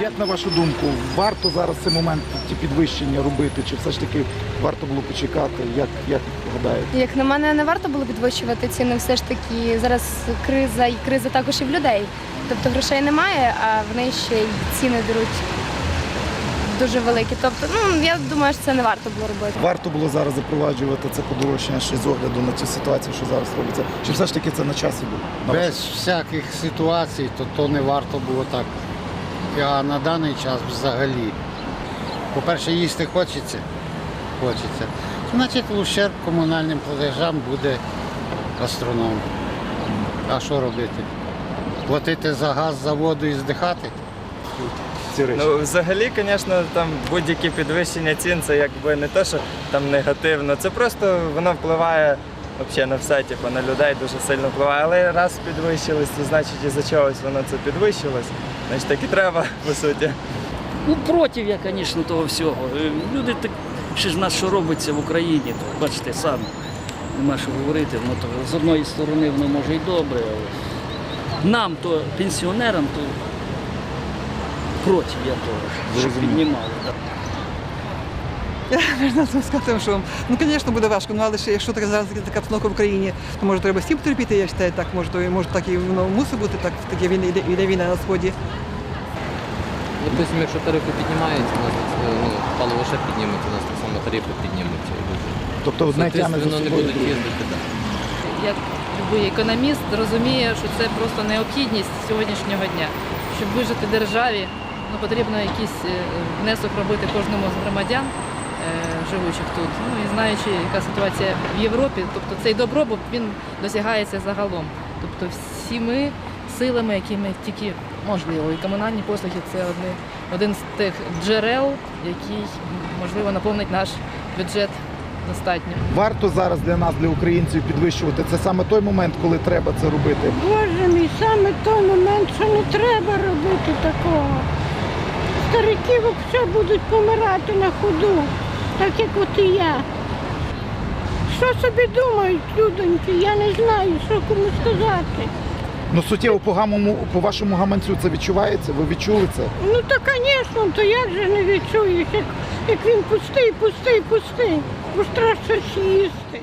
Як на вашу думку, варто зараз цей момент ті підвищення робити, чи все ж таки варто було почекати? Як, як гадаєте? Як на мене, не варто було підвищувати ціни. Все ж таки зараз криза і криза також і в людей. Тобто грошей немає, а вони ще й ціни беруть дуже великі. Тобто, ну я думаю, що це не варто було робити. Варто було зараз запроваджувати це подорожчання ще з огляду на цю ситуацію, що зараз робиться? Чи все ж таки це на часі було? Без всяких ситуацій, то, то не варто було так. А на даний час взагалі. По-перше, їсти хочеться. хочеться. Значить, ущерб комунальним платежам буде астрономом. А що робити? Платити за газ, за воду і здихати? ці речі? Ну, взагалі, звісно, там будь-які підвищення цін це якби не те, що там негативно. Це просто воно впливає взагалі на все, типу, на людей дуже сильно впливає. Але раз підвищилось, то значить із-за чогось воно це підвищилось. Значить так і треба, по суті. Ну, проти я, звісно, того всього. Е, Люди так ще ж в нас що робиться в Україні, то бачите самі. Нема що говорити. Ну, то з одної сторони воно може і добре, але нам, то пенсіонерам, то проти я того, щоб піднімали. да. Я можна сказати, що ну, звісно, буде важко, ну, але ще якщо така зараз така обстановка в Україні, то може треба всім потерпіти, я вважаю, так може, то може так і воно мусить бути, так таке війна, йде, йде війна на сході. Допустимо, якщо тарифи піднімаються, у нас так, ну, паливо ще підніметься, у нас так само тарифи піднімуться. Тобто одне тягне за Соответственно, не собою. будуть їздити. Да. як будь-який економіст розуміє, що це просто необхідність сьогоднішнього дня. Щоб вижити державі, ну, потрібно якийсь е, внесок робити кожному з громадян, е, живучих тут. Ну і знаючи, яка ситуація в Європі, тобто цей добробут він досягається загалом. Тобто всіми силами, якими тільки можливо. І комунальні послуги це одне, один з тих джерел, який можливо наповнить наш бюджет достатньо. Варто зараз для нас, для українців, підвищувати. Це саме той момент, коли треба це робити. Боже мій, саме той момент, що не треба робити такого. Старики взагалі будуть помирати на ходу, так як от і я. Що собі думають людоньки, я не знаю, що кому сказати. Ну суттєво по гамому, по вашому гаманцю це відчувається? Ви відчули це? Ну то, звісно, то як же не відчуєш, як, як він пустий, пустий, пустий, бо страшно їсти.